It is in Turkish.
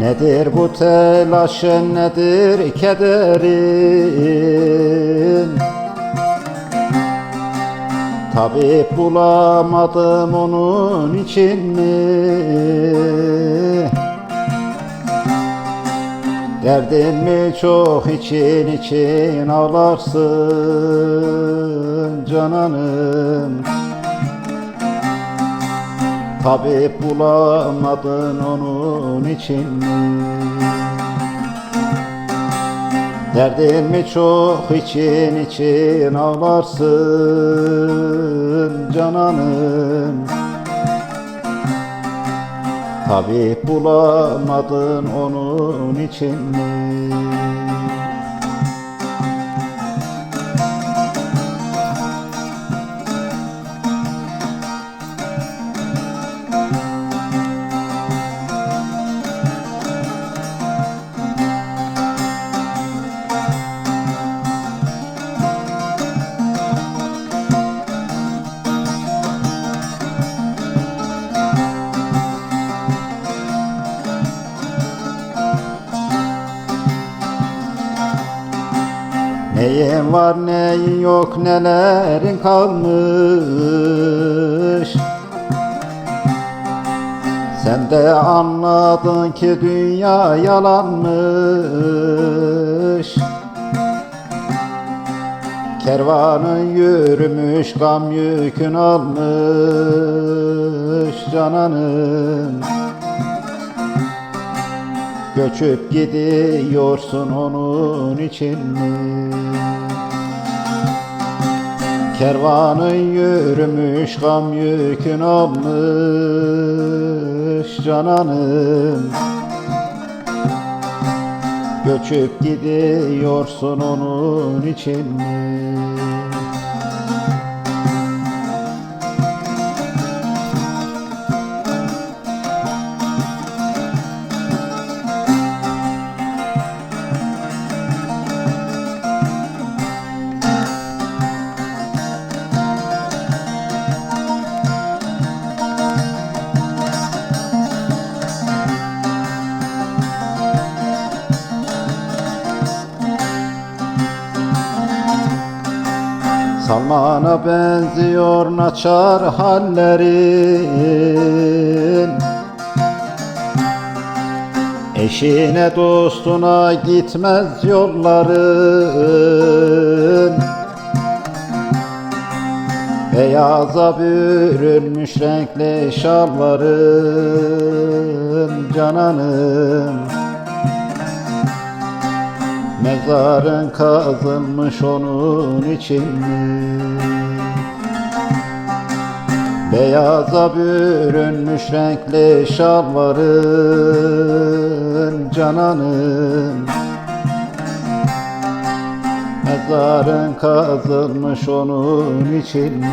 Nedir bu telaşın nedir kederin? Tabip bulamadım onun için mi? Derdin mi çok için için ağlarsın cananım Tabip bulamadın onun için mi? Derdin mi çok için için ağlarsın cananım Tabip bulamadın onun için mi? Neyin var neyin yok nelerin kalmış? Sen de anladın ki dünya yalanmış. Kervanın yürümüş gam yükün almış cananım Göçüp gidiyorsun onun için mi? Kervanın yürümüş gam yükün almış cananım Göçüp gidiyorsun onun için mi? Salmana benziyor naçar hallerin. Eşine dostuna gitmez yolların. Beyaza bürünmüş renkli şalvarın cananım Mezarın kazılmış onun için? Beyaza bürünmüş renkli şalvarın cananım Mezarın kazılmış onun için?